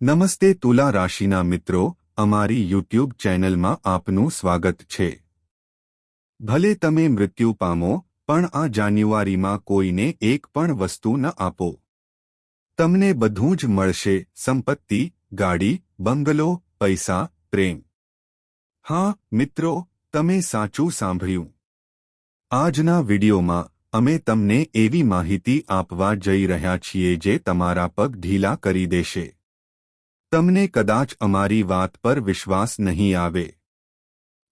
નમસ્તે તુલા રાશિના મિત્રો, અમારી યુટ્યુબ ચેનલમાં આપનું સ્વાગત છે. ભલે તમે મૃત્યુ પામો, પણ આ જાન્યુઆરીમાં કોઈને એક પણ વસ્તુ ન આપો. તમને બધું જ મળશે, સંપત્તિ, ગાડી, બંગલો, પૈસા, પ્રેમ. હા, મિત્રો, તમે સાચું સાંભળ્યું. આજના વિડીયોમાં, અમે તમને એવી માહિતી આપવા જઈ રહ્યા છીએ જે તમારા પગ ઢીલા કરી દેશે. તમને કદાચ અમારી વાત પર વિશ્વાસ નહીં આવે.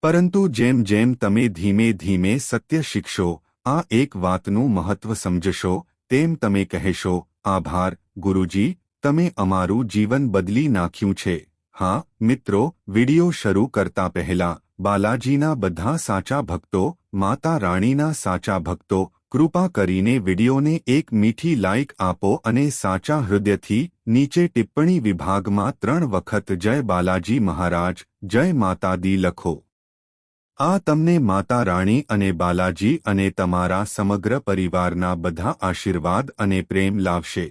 પરંતુ જેમ જેમ તમે ધીમે ધીમે સત્ય શીખશો, આ એક વાતનું મહત્વ સમજશો, તેમ તમે કહેશો, આભાર, ગુરુજી, તમે અમારું જીવન બદલી નાખ્યું છે. હા, મિત્રો, વિડિયો શરૂ કરતા પહેલા, બાલાજીના બધા સાચા ભક્તો, માતા રાણીના સાચા ભક્તો કૃપા કરીને વિડીયોને એક મીઠી લાઇક આપો અને સાચા હૃદયથી નીચે ટિપ્પણી વિભાગમાં ત્રણ વખત જય બાલાજી મહારાજ, જય માતાદી લખો. આ તમને માતા રાણી અને બાલાજી અને તમારા સમગ્ર પરિવારના બધા આશીર્વાદ અને પ્રેમ લાવશે.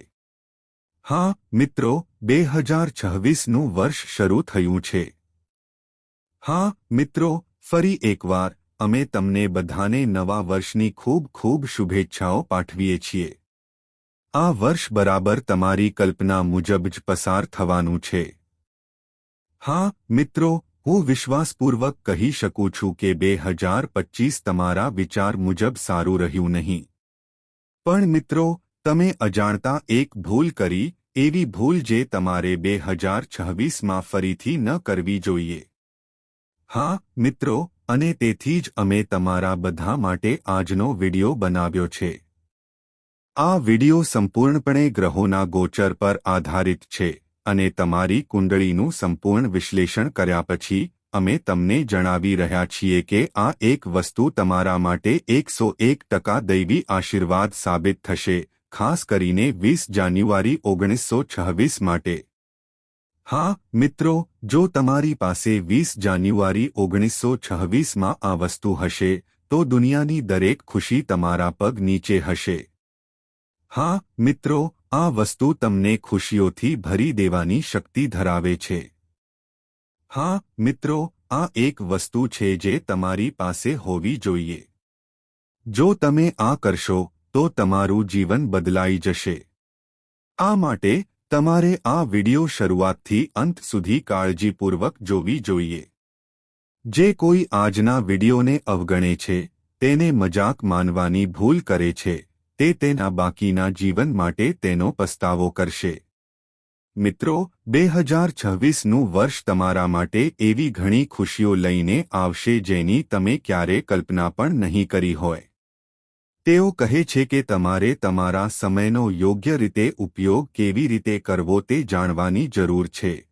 હા, મિત્રો, બે હજાર છવ્વીસનું વર્ષ શરૂ થયું છે. હા, મિત્રો, ફરી એકવાર. અમે તમને બધાને નવા વર્ષની ખૂબ ખૂબ શુભેચ્છાઓ પાઠવીએ છીએ. આ વર્ષ બરાબર તમારી કલ્પના મુજબ જ પસાર થવાનું છે. હા, મિત્રો, હું વિશ્વાસપૂર્વક કહી શકું છું કે બે હજાર પચ્ચીસ તમારા વિચાર મુજબ સારું રહ્યું નહીં. પણ મિત્રો, તમે અજાણતા એક ભૂલ કરી, એવી ભૂલ જે તમારે બે હજાર છવ્વીસમાં ફરીથી ન કરવી જોઈએ. હા, મિત્રો અને તેથી જ અમે તમારા બધા માટે આજનો વિડિયો બનાવ્યો છે. આ વિડિયો સંપૂર્ણપણે ગ્રહોના ગોચર પર આધારિત છે અને તમારી કુંડળીનું સંપૂર્ણ વિશ્લેષણ કર્યા પછી, અમે તમને જણાવી રહ્યા છીએ કે આ એક વસ્તુ તમારા માટે એકસો એક ટકા દૈવી આશીર્વાદ સાબિત થશે, ખાસ કરીને વીસ જાન્યુઆરી ઓગણીસો છવ્વીસ માટે. હા, મિત્રો, જો તમારી પાસે વીસ જાન્યુઆરી ઓગણીસો છવ્વીસમાં આ વસ્તુ હશે, તો દુનિયાની દરેક ખુશી તમારા પગ નીચે હશે. હા, મિત્રો, આ વસ્તુ તમને ખુશીઓથી ભરી દેવાની શક્તિ ધરાવે છે. હા, મિત્રો, આ એક વસ્તુ છે જે તમારી પાસે હોવી જોઈએ. જો તમે આ કરશો, તો તમારું જીવન બદલાઈ જશે. આ માટે તમારે આ વિડિયો શરૂઆતથી અંત સુધી કાળજીપૂર્વક જોવી જોઈએ. જે કોઈ આજના વિડિયોને અવગણે છે, તેને મજાક માનવાની ભૂલ કરે છે, તે તેના બાકીના જીવન માટે તેનો પસ્તાવો કરશે. મિત્રો, બે હજાર છવ્વીસનું વર્ષ તમારા માટે એવી ઘણી ખુશીઓ લઈને આવશે જેની તમે ક્યારે કલ્પના પણ નહીં કરી હોય. તેઓ કહે છે કે તમારે તમારા સમયનો યોગ્ય રીતે ઉપયોગ કેવી રીતે કરવો તે જાણવાની જરૂર છે.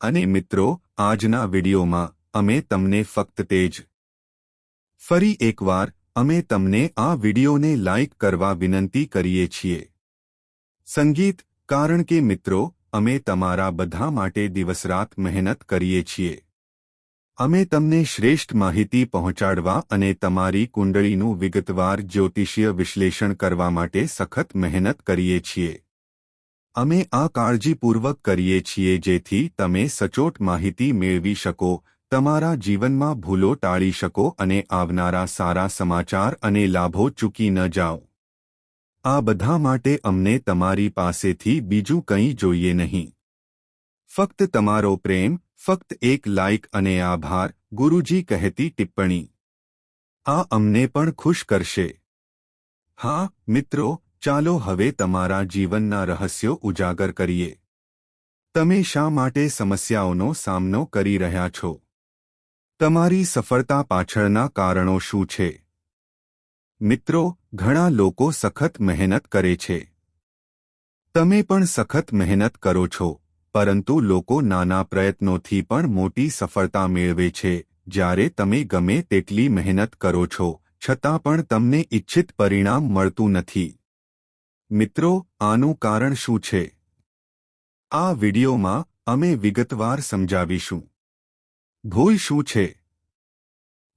અને મિત્રો, આજના વિડીયોમાં અમે તમને ફક્ત તે જ. ફરી એકવાર, અમે તમને આ વિડીયોને લાઇક કરવા વિનંતી કરીએ છીએ. સંગીત, કારણ કે મિત્રો, અમે તમારા બધા માટે દિવસરાત મહેનત કરીએ છીએ. અમે તમને શ્રેષ્ઠ માહિતી પહોંચાડવા અને તમારી કુંડળીનું વિગતવાર જ્યોતિષીય વિશ્લેષણ કરવા માટે સખત મહેનત કરીએ છીએ. અમે આ કાળજીપૂર્વક કરીએ છીએ જેથી તમે સચોટ માહિતી મેળવી શકો, તમારા જીવનમાં ભૂલો ટાળી શકો અને આવનારા સારા સમાચાર અને લાભો ચૂકી ન જાઓ. આ બધા માટે અમને તમારી પાસેથી બીજું કંઈ જોઈએ નહીં. ફક્ત તમારો પ્રેમ ફક્ત એક લાઇક અને આભાર, ગુરુજી કહેતી ટિપ્પણી. આ અમને પણ ખુશ કરશે. હા, મિત્રો, ચાલો હવે તમારા જીવનના રહસ્યો ઉજાગર કરીએ. તમે શા માટે સમસ્યાઓનો સામનો કરી રહ્યા છો? તમારી સફળતા પાછળના કારણો શું છે? મિત્રો, ઘણા લોકો સખત મહેનત કરે છે. તમે પણ સખત મહેનત કરો છો. પરંતુ લોકો નાના પ્રયત્નોથી પણ મોટી સફળતા મેળવે છે. જ્યારે તમે ગમે તેટલી મહેનત કરો છો, છતાં પણ તમને ઇચ્છિત પરિણામ મળતું નથી. મિત્રો, આનું કારણ શું છે? આ વિડિયોમાં અમે વિગતવાર સમજાવીશું. ભૂલ શું છે?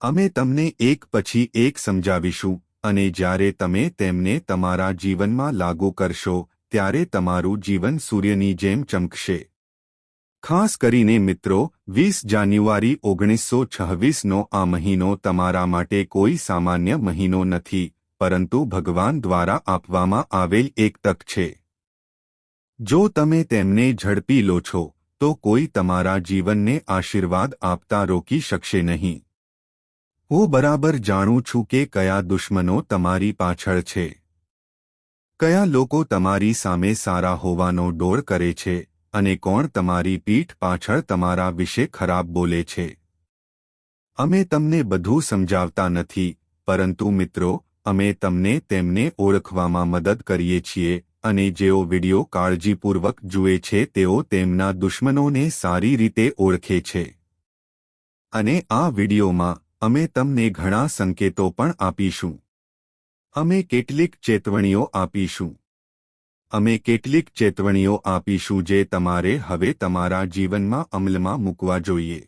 અમે તમને એક પછી એક સમજાવીશું, અને જ્યારે તમે તેમને તમારા જીવનમાં લાગુ કરશો ત્યારે તમારું જીવન સૂર્યની જેમ ચમકશે. ખાસ કરીને મિત્રો, વીસ જાન્યુઆરી ઓગણીસો છવ્વીસનો આ મહિનો તમારા માટે કોઈ સામાન્ય મહિનો નથી, પરંતુ ભગવાન દ્વારા આપવામાં આવેલ એક તક છે. જો તમે તેમને ઝડપી લો છો, તો કોઈ તમારા જીવનને આશીર્વાદ આપતા રોકી શકશે નહીં. હું બરાબર જાણું છું કે કયા દુશ્મનો તમારી પાછળ છે. કયા લોકો તમારી સામે સારા હોવાનો ડોળ કરે છે અને કોણ તમારી પીઠ પાછળ તમારા વિશે ખરાબ બોલે છે? અમે તમને બધું સમજાવતા નથી, પરંતુ મિત્રો, અમે તમને તેમને ઓળખવામાં મદદ કરીએ છીએ અને જેઓ વિડિયો કાળજીપૂર્વક જુએ છે તેઓ તેમના દુશ્મનોને સારી રીતે ઓળખે છે. અને આ વિડિયોમાં અમે તમને ઘણા સંકેતો પણ આપીશું. અમે કેટલીક ચેતવણીઓ આપીશું. અમે કેટલીક ચેતવણીઓ આપીશું જે તમારે હવે તમારા જીવનમાં અમલમાં મૂકવા જોઈએ.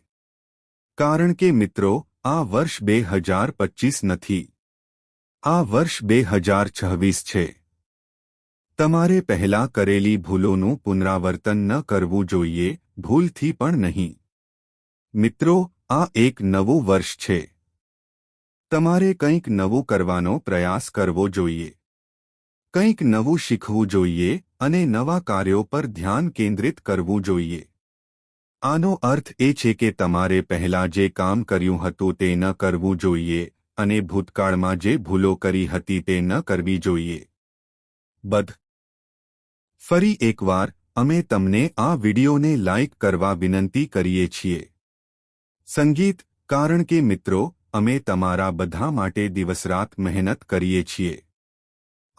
કારણ કે મિત્રો, આ વર્ષ બે હજાર પચીસ નથી. આ વર્ષ બે હજાર છવ્વીસ છે. તમારે પહેલા કરેલી ભૂલોનું પુનરાવર્તન ન કરવું જોઈએ, ભૂલથી પણ નહીં. મિત્રો, આ એક નવું વર્ષ છે. તમારે કંઈક નવું કરવાનો પ્રયાસ કરવો જોઈએ. કંઈક નવું શીખવું જોઈએ અને નવા કાર્યો પર ધ્યાન કેન્દ્રિત કરવું જોઈએ. આનો અર્થ એ છે કે તમારે પહેલા જે કામ કર્યું હતું તે ન કરવું જોઈએ અને ભૂતકાળમાં જે ભૂલો કરી હતી તે ન કરવી જોઈએ. બધ. ફરી એકવાર, અમે તમને આ વિડિયોને લાઇક કરવા વિનંતી કરીએ છીએ. સંગીત, કારણ કે મિત્રો અમે તમારા બધા માટે દિવસરાત મહેનત કરીએ છીએ.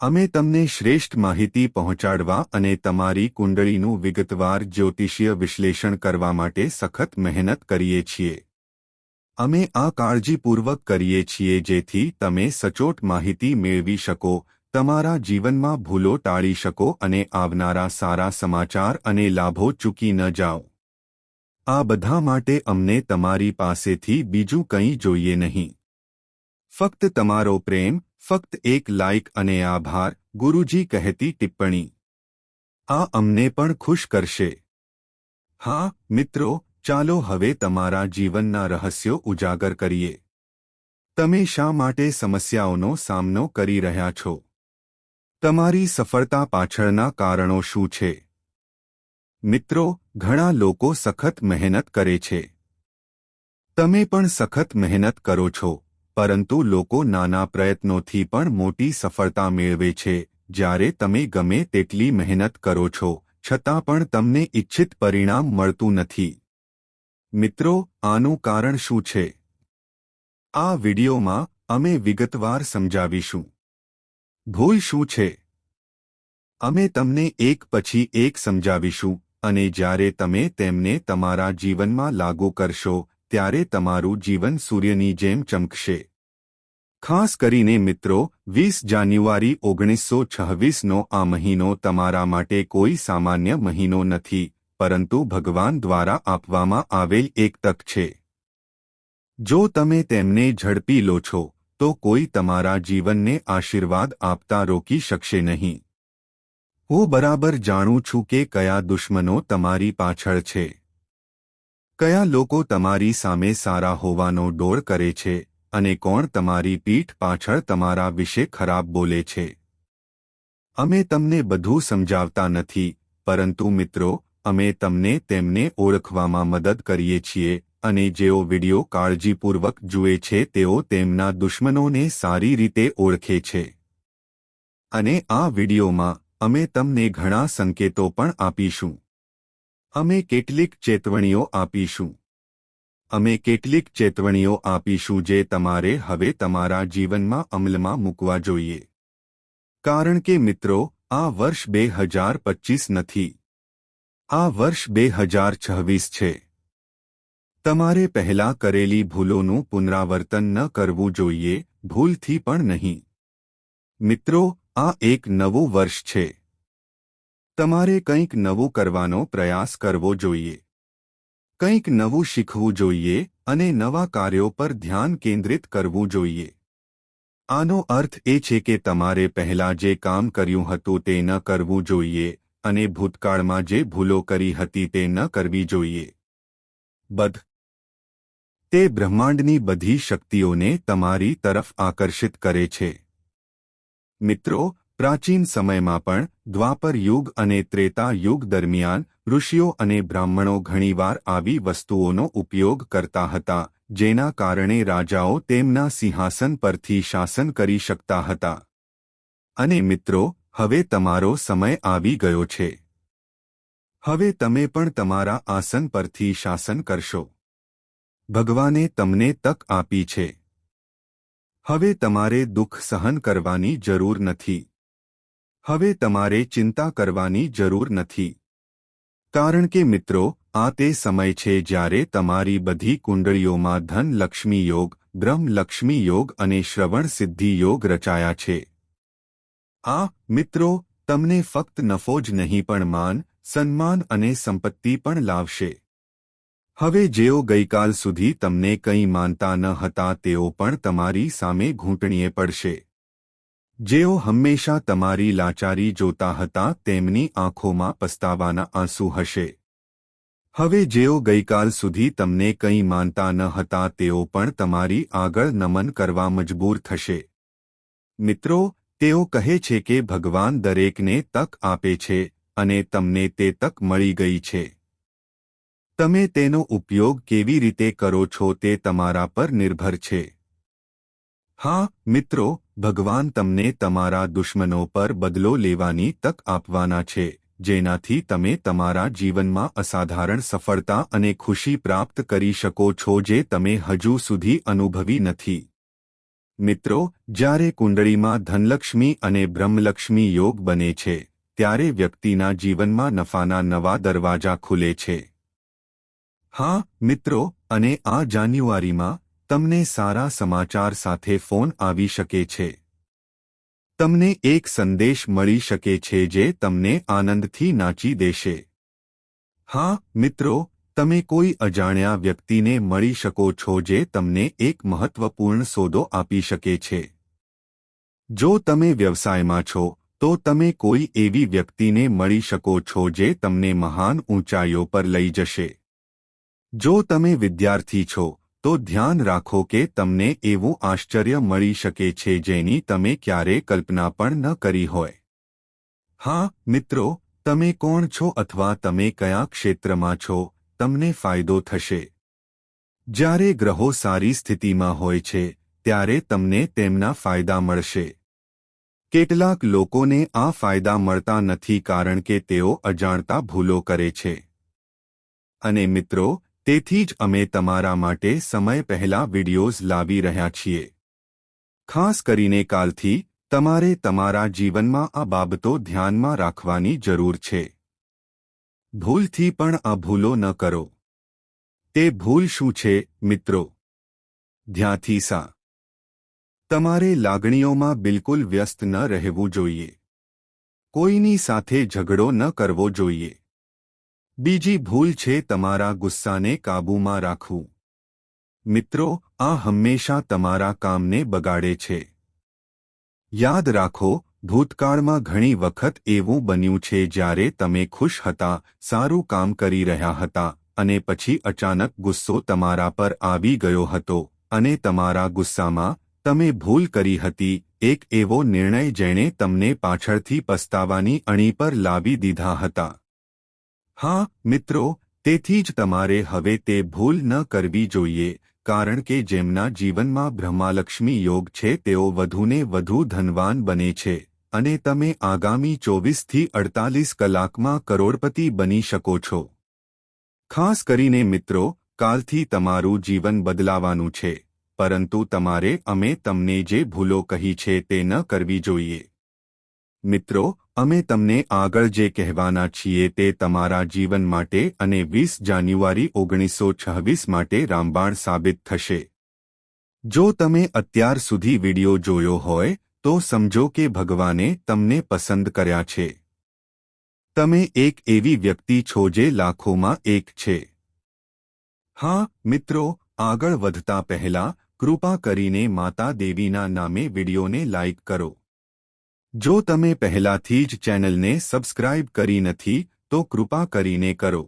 અમે તમને શ્રેષ્ઠ માહિતી પહોંચાડવા અને તમારી કુંડળીનું વિગતવાર જ્યોતિષીય વિશ્લેષણ કરવા માટે સખત મહેનત કરીએ છીએ. અમે આ કાળજીપૂર્વક કરીએ છીએ જેથી તમે સચોટ માહિતી મેળવી શકો, તમારા જીવનમાં ભૂલો ટાળી શકો અને આવનારા સારા સમાચાર અને લાભો ચૂકી ન જાઓ. આ બધા માટે અમને તમારી પાસેથી બીજું કંઈ જોઈએ નહીં. ફક્ત તમારો પ્રેમ, ફક્ત એક લાઇક અને આભાર, ગુરુજી કહેતી ટિપ્પણી. આ અમને પણ ખુશ કરશે. હા, મિત્રો, ચાલો હવે તમારા જીવનના રહસ્યો ઉજાગર કરીએ. તમે શા માટે સમસ્યાઓનો સામનો કરી રહ્યા છો? તમારી સફળતા પાછળના કારણો શું છે? મિત્રો, ઘણા લોકો સખત મહેનત કરે છે. તમે પણ સખત મહેનત કરો છો, પરંતુ લોકો નાના પ્રયત્નોથી પણ મોટી સફળતા મેળવે છે. જ્યારે તમે ગમે તેટલી મહેનત કરો છો, છતાં પણ તમને ઇચ્છિત પરિણામ મળતું નથી. મિત્રો, આનું કારણ શું છે? આ વિડિયોમાં અમે વિગતવાર સમજાવીશું. ભૂલ શું છે? અમે તમને એક પછી એક સમજાવીશું. અને જ્યારે તમે તેમને તમારા જીવનમાં લાગુ કરશો, ત્યારે તમારું જીવન સૂર્યની જેમ ચમકશે. ખાસ કરીને મિત્રો, વીસ જાન્યુઆરી ઓગણીસો છવ્વીસનો આ મહિનો તમારા માટે કોઈ સામાન્ય મહિનો નથી, પરંતુ ભગવાન દ્વારા આપવામાં આવેલ એક તક છે. જો તમે તેમને ઝડપી લો છો, તો કોઈ તમારા જીવનને આશીર્વાદ આપતા રોકી શકશે નહીં. હું બરાબર જાણું છું કે કયા દુશ્મનો તમારી પાછળ છે. કયા લોકો તમારી સામે સારા હોવાનો ડોળ કરે છે અને કોણ તમારી પીઠ પાછળ તમારા વિશે ખરાબ બોલે છે. અમે તમને બધું સમજાવતા નથી, પરંતુ મિત્રો, અમે તમને તેમને ઓળખવામાં મદદ કરીએ છીએ અને જેઓ વિડિયો કાળજીપૂર્વક જુએ છે તેઓ તેમના દુશ્મનોને સારી રીતે ઓળખે છે. અને આ વિડિયોમાં અમે તમને ઘણા સંકેતો પણ આપીશું. અમે કેટલીક ચેતવણીઓ આપીશું. અમે કેટલીક ચેતવણીઓ આપીશું જે તમારે હવે તમારા જીવનમાં અમલમાં મૂકવા જોઈએ. કારણ કે મિત્રો, આ વર્ષ બે હજાર પચીસ નથી. આ વર્ષ બે હજાર છવ્વીસ છે. તમારે પહેલા કરેલી ભૂલોનું પુનરાવર્તન ન કરવું જોઈએ, ભૂલથી પણ નહીં. મિત્રો આ એક નવું વર્ષ છે. તમારે કંઈક નવું કરવાનો પ્રયાસ કરવો જોઈએ. કંઈક નવું શીખવું જોઈએ અને નવા કાર્યો પર ધ્યાન કેન્દ્રિત કરવું જોઈએ. આનો અર્થ એ છે કે તમારે પહેલા જે કામ કર્યું હતું તે ન કરવું જોઈએ અને ભૂતકાળમાં જે ભૂલો કરી હતી તે ન કરવી જોઈએ. બધ. તે બ્રહ્માંડની બધી શક્તિઓને તમારી તરફ આકર્ષિત કરે છે. મિત્રો, પ્રાચીન સમયમાં પણ દ્વાપર યુગ અને ત્રેતા યુગ દરમિયાન ઋષિઓ અને બ્રાહ્મણો ઘણીવાર આવી વસ્તુઓનો ઉપયોગ કરતા હતા, જેના કારણે રાજાઓ તેમના સિંહાસન પરથી શાસન કરી શકતા હતા. અને મિત્રો, હવે તમારો સમય આવી ગયો છે. હવે તમે પણ તમારા આસન પરથી શાસન કરશો. ભગવાને તમને તક આપી છે. હવે તમારે દુઃખ સહન કરવાની જરૂર નથી. હવે તમારે ચિંતા કરવાની જરૂર નથી. કારણ કે મિત્રો, આ તે સમય છે જ્યારે તમારી બધી કુંડળીઓમાં ધન લક્ષ્મી યોગ, બ્રહ્મ લક્ષ્મી યોગ અને શ્રવણ સિદ્ધિ યોગ રચાયા છે. આ, મિત્રો, તમને ફક્ત નફો જ નહીં પણ માન, સન્માન અને સંપત્તિ પણ લાવશે. હવે જેઓ ગઈકાલ સુધી તમને કંઈ માનતા ન હતા તેઓ પણ તમારી સામે ઘૂંટણીએ પડશે. જેઓ હંમેશા તમારી લાચારી જોતા હતા તેમની આંખોમાં પસ્તાવાના આંસુ હશે. હવે જેઓ ગઈકાલ સુધી તમને કંઈ માનતા ન હતા તેઓ પણ તમારી આગળ નમન કરવા મજબૂર થશે. મિત્રો, તેઓ કહે છે કે ભગવાન દરેકને તક આપે છે અને તમને તે તક મળી ગઈ છે. તમે તેનો ઉપયોગ કેવી રીતે કરો છો તે તમારા પર નિર્ભર છે. હા, મિત્રો, ભગવાન તમને તમારા દુશ્મનો પર બદલો લેવાની તક આપવાના છે, જેનાથી તમે તમારા જીવનમાં અસાધારણ સફળતા અને ખુશી પ્રાપ્ત કરી શકો છો જે તમે હજુ સુધી અનુભવી નથી. મિત્રો, જ્યારે કુંડળીમાં ધનલક્ષ્મી અને બ્રહ્મલક્ષ્મી યોગ બને છે, ત્યારે વ્યક્તિના જીવનમાં નફાના નવા દરવાજા ખુલે છે. હા, મિત્રો, અને આ જાન્યુઆરીમાં તમને સારા સમાચાર સાથે ફોન આવી શકે છે. તમને એક સંદેશ મળી શકે છે જે તમને આનંદથી નાચી દેશે. હા, મિત્રો, તમે કોઈ અજાણ્યા વ્યક્તિને મળી શકો છો જે તમને એક મહત્વપૂર્ણ સોદો આપી શકે છે. જો તમે વ્યવસાયમાં છો, તો તમે કોઈ એવી વ્યક્તિને મળી શકો છો જે તમને મહાન ઊંચાઈઓ પર લઈ જશે. જો તમે વિદ્યાર્થી છો, તો ધ્યાન રાખો કે તમને એવું આશ્ચર્ય મળી શકે છે જેની તમે ક્યારે કલ્પના પણ ન કરી હોય. હા, મિત્રો, તમે કોણ છો અથવા તમે કયા ક્ષેત્રમાં છો, તમને ફાયદો થશે. જ્યારે ગ્રહો સારી સ્થિતિમાં હોય છે, ત્યારે તમને તેમના ફાયદા મળશે. કેટલાક લોકોને આ ફાયદા મળતા નથી કારણ કે તેઓ અજાણતા ભૂલો કરે છે. અને મિત્રો તેથી જ અમે તમારા માટે સમય પહેલા વિડિયોઝ લાવી રહ્યા છીએ. ખાસ કરીને કાલથી, તમારે તમારા જીવનમાં આ બાબતો ધ્યાનમાં રાખવાની જરૂર છે. ભૂલથી પણ આ ભૂલો ન કરો. તે ભૂલ શું છે, મિત્રો? ધ્યાથી સા. તમારે લાગણીઓમાં બિલકુલ વ્યસ્ત ન રહેવું જોઈએ. કોઈની સાથે ઝઘડો ન કરવો જોઈએ. બીજી ભૂલ છે તમારા ગુસ્સાને કાબૂમાં રાખવું. મિત્રો, આ હંમેશા તમારા કામને બગાડે છે. યાદ રાખો, ભૂતકાળમાં ઘણી વખત એવું બન્યું છે જ્યારે તમે ખુશ હતા, સારું કામ કરી રહ્યા હતા, અને પછી અચાનક ગુસ્સો તમારા પર આવી ગયો હતો, અને તમારા ગુસ્સામાં, તમે ભૂલ કરી હતી, એક એવો નિર્ણય જેણે તમને પાછળથી પસ્તાવાની અણી પર લાવી દીધા હતા. હા, મિત્રો, તેથી જ તમારે હવે તે ભૂલ ન કરવી જોઈએ, કારણ કે જેમના જીવનમાં બ્રહ્માલક્ષ્મી યોગ છે, તેઓ વધુને વધુ ધનવાન બને છે. અને તમે આગામી ચોવીસથી અડતાલીસ કલાકમાં કરોડપતિ બની શકો છો. ખાસ કરીને મિત્રો, કાલથી તમારું જીવન બદલાવાનું છે. પરંતુ તમારે અમે તમને જે ભૂલો કહી છે તે ન કરવી જોઈએ. મિત્રો, અમે તમને આગળ જે કહેવાના છીએ તે તમારા જીવન માટે અને વીસ જાન્યુઆરી ઓગણીસો છવ્વીસ માટે રામબાણ સાબિત થશે. જો તમે અત્યાર સુધી વિડિયો જોયો હોય, તો સમજો કે ભગવાને તમને પસંદ કર્યા છે. તમે એક એવી વ્યક્તિ છો જે લાખોમાં એક છે. હા, મિત્રો, આગળ વધતા પહેલા કૃપા કરીને માતા દેવીના નામે વિડીયોને લાઇક કરો. જો તમે પહેલાથી જ ચેનલને સબસ્ક્રાઇબ કરી નથી, તો કૃપા કરીને કરો.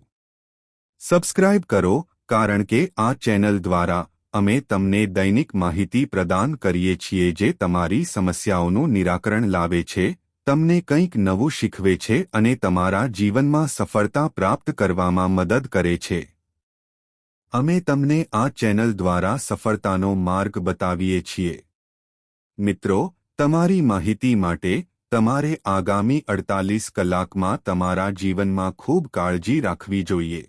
સબસ્ક્રાઇબ કરો, કારણ કે આ ચેનલ દ્વારા અમે તમને દૈનિક માહિતી પ્રદાન કરીએ છીએ જે તમારી સમસ્યાઓનું નિરાકરણ લાવે છે, તમને કંઈક નવું શીખવે છે અને તમારા જીવનમાં સફળતા પ્રાપ્ત કરવામાં મદદ કરે છે. અમે તમને આ ચેનલ દ્વારા સફળતાનો માર્ગ બતાવીએ છીએ. મિત્રો તમારી માહિતી માટે તમારે આગામી અડતાલીસ કલાકમાં તમારા જીવનમાં ખૂબ કાળજી રાખવી જોઈએ.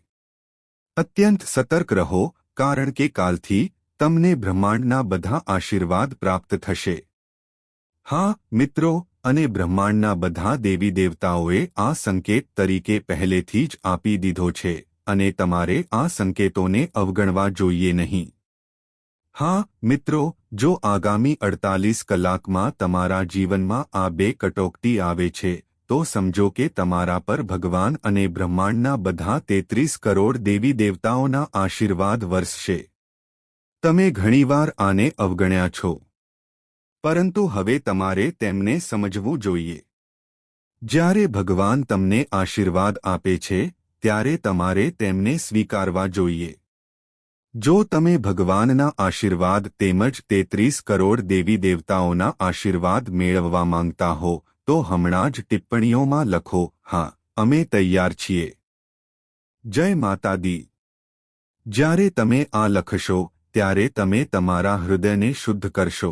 અત્યંત સતર્ક રહો, કારણ કે કાલથી તમને બ્રહ્માંડના બધા આશીર્વાદ પ્રાપ્ત થશે. હા, મિત્રો, અને બ્રહ્માંડના બધા દેવી દેવતાઓએ આ સંકેત તરીકે પહેલેથી જ આપી દીધો છે, અને તમારે આ સંકેતોને અવગણવા જોઈએ નહીં. હા, મિત્રો જો આગામી અડતાલીસ કલાકમાં તમારા જીવનમાં આ બે કટોકટી આવે છે, તો સમજો કે તમારા પર ભગવાન અને બ્રહ્માંડના બધા તેત્રીસ કરોડ દેવી દેવતાઓના આશીર્વાદ વરસશે. તમે ઘણીવાર આને અવગણ્યા છો. પરંતુ હવે તમારે તેમને સમજવું જોઈએ. જ્યારે ભગવાન તમને આશીર્વાદ આપે છે, ત્યારે તમારે તેમને સ્વીકારવા જોઈએ. જો તમે ભગવાનના આશીર્વાદ તેમજ તેત્રીસ કરોડ દેવી દેવતાઓના આશીર્વાદ મેળવવા માંગતા હો, તો હમણાં જ ટિપ્પણીઓમાં લખો, હા, અમે તૈયાર છીએ. જય માતા દી જ્યારે તમે આ લખશો, ત્યારે તમે તમારા હૃદયને શુદ્ધ કરશો.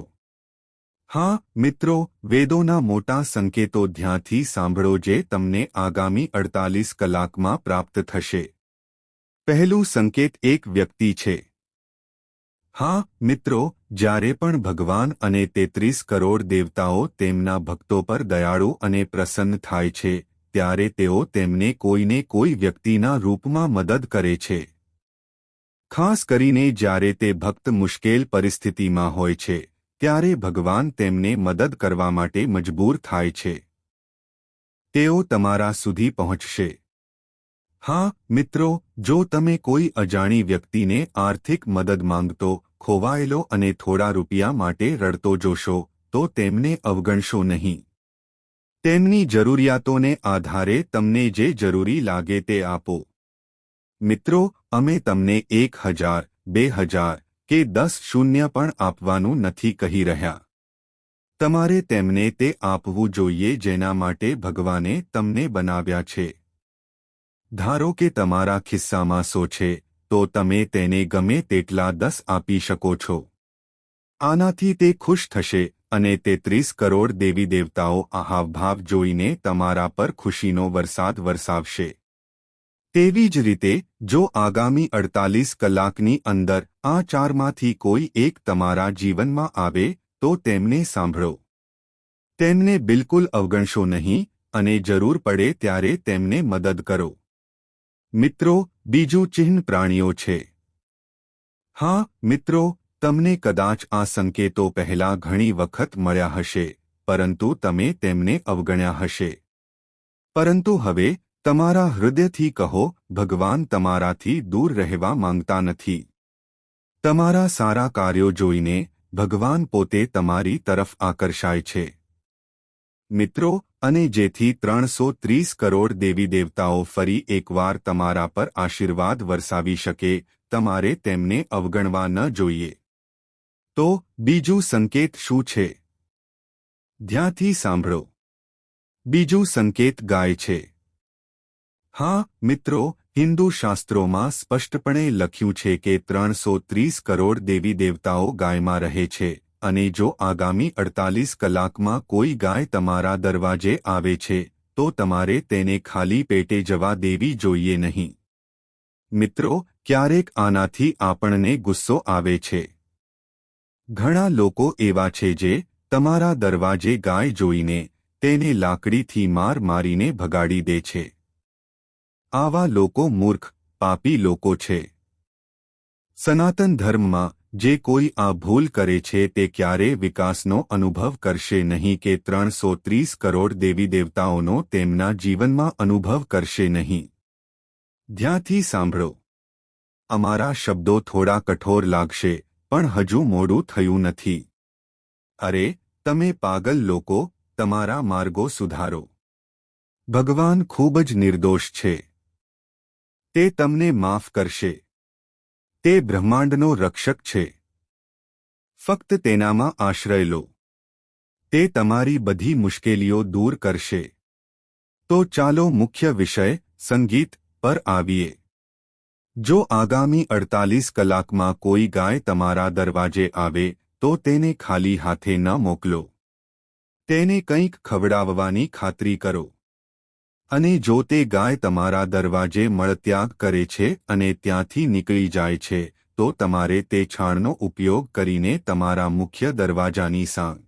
હા, મિત્રો, વેદોના મોટા સંકેતો ધ્યાનથી સાંભળો જે તમને આગામી અડતાલીસ કલાકમાં પ્રાપ્ત થશે. પહેલું સંકેત એક વ્યક્તિ છે. હા, મિત્રો, જ્યારે પણ ભગવાન અને તેત્રીસ કરોડ દેવતાઓ તેમના ભક્તો પર દયાળુ અને પ્રસન્ન થાય છે, ત્યારે તેઓ તેમને કોઈને કોઈ વ્યક્તિના રૂપમાં મદદ કરે છે. ખાસ કરીને જ્યારે તે ભક્ત મુશ્કેલ પરિસ્થિતિમાં હોય છે, ત્યારે ભગવાન તેમને મદદ કરવા માટે મજબૂર થાય છે. તેઓ તમારા સુધી પહોંચશે. હા, મિત્રો, જો તમે કોઈ અજાણી વ્યક્તિને આર્થિક મદદ માંગતો, ખોવાયેલો અને થોડા રૂપિયા માટે રડતો જોશો, તો તેમને અવગણશો નહીં. તેમની જરૂરિયાતોને આધારે તમને જે જરૂરી લાગે તે આપો. મિત્રો, અમે તમને એક હજાર, બે હજાર કે દસ શૂન્ય પણ આપવાનું નથી કહી રહ્યા. તમારે તેમને તે આપવું જોઈએ જેના માટે ભગવાને તમને બનાવ્યા છે. ધારો કે તમારા ખિસ્સામાં સો છે, તો તમે તેને ગમે તેટલા દસ આપી શકો છો. આનાથી તે ખુશ થશે અને તેત્રીસ કરોડ દેવી દેવતાઓ આ હાવભાવ જોઈને તમારા પર ખુશીનો વરસાદ વરસાવશે. તેવી જ રીતે, જો આગામી અડતાલીસ કલાકની અંદર આ ચારમાંથી કોઈ એક તમારા જીવનમાં આવે, તો તેમને સાંભળો. તેમને બિલકુલ અવગણશો નહીં અને જરૂર પડે ત્યારે તેમને મદદ કરો. મિત્રો, બીજું ચિહ્ન પ્રાણીઓ છે. હા, મિત્રો, તમને કદાચ આ સંકેતો પહેલા ઘણી વખત મળ્યા હશે, પરંતુ તમે તેમને અવગણ્યા હશે. પરંતુ હવે, તમારા હૃદયથી કહો, ભગવાન તમારાથી દૂર રહેવા માંગતા નથી. તમારા સારા કાર્યો જોઈને, ભગવાન પોતે તમારી તરફ આકર્ષાય છે. મિત્રો અને જેથી ત્રણસો ત્રીસ કરોડ દેવી દેવતાઓ ફરી એકવાર તમારા પર આશીર્વાદ વરસાવી શકે, તમારે તેમને અવગણવા ન જોઈએ. તો, બીજું સંકેત શું છે? ધ્યાથી સાંભળો. બીજું સંકેત ગાય છે. હા, મિત્રો, હિન્દુ શાસ્ત્રોમાં સ્પષ્ટપણે લખ્યું છે કે ત્રણસો ત્રીસ કરોડ દેવી દેવતાઓ ગાયમાં રહે છે. અને જો આગામી અડતાલીસ કલાકમાં કોઈ ગાય તમારા દરવાજે આવે છે, તો તમારે તેને ખાલી પેટે જવા દેવી જોઈએ નહીં. મિત્રો, ક્યારેક આનાથી આપણને ગુસ્સો આવે છે. ઘણા લોકો એવા છે જે તમારા દરવાજે ગાય જોઈને તેને લાકડીથી માર મારીને ભગાડી દે છે. આવા લોકો મૂર્ખ, પાપી લોકો છે. સનાતન ધર્મમાં જે કોઈ આ ભૂલ કરે છે તે ક્યારે વિકાસનો અનુભવ કરશે નહીં કે ત્રણસો ત્રીસ કરોડ દેવી દેવતાઓનો તેમના જીવનમાં અનુભવ કરશે નહીં. ધ્યાંથી સાંભળો. અમારા શબ્દો થોડા કઠોર લાગશે, પણ હજુ મોડું થયું નથી. અરે, તમે પાગલ લોકો, તમારા માર્ગો સુધારો. ભગવાન ખૂબ જ નિર્દોષ છે. તે તમને માફ કરશે. તે બ્રહ્માંડનો રક્ષક છે. ફક્ત તેનામાં આશ્રય લો. તે તમારી બધી મુશ્કેલીઓ દૂર કરશે. તો ચાલો મુખ્ય વિષય, સંગીત, પર આવીએ. જો આગામી અડતાલીસ કલાકમાં કોઈ ગાય તમારા દરવાજે આવે, તો તેને ખાલી હાથે ન મોકલો. તેને કંઈક ખવડાવવાની ખાતરી કરો. અને જો તે ગાય તમારા દરવાજે મળત્યાગ કરે છે અને ત્યાંથી નીકળી જાય છે, તો તમારે તે છાણનો ઉપયોગ કરીને તમારા મુખ્ય દરવાજાની સાંગ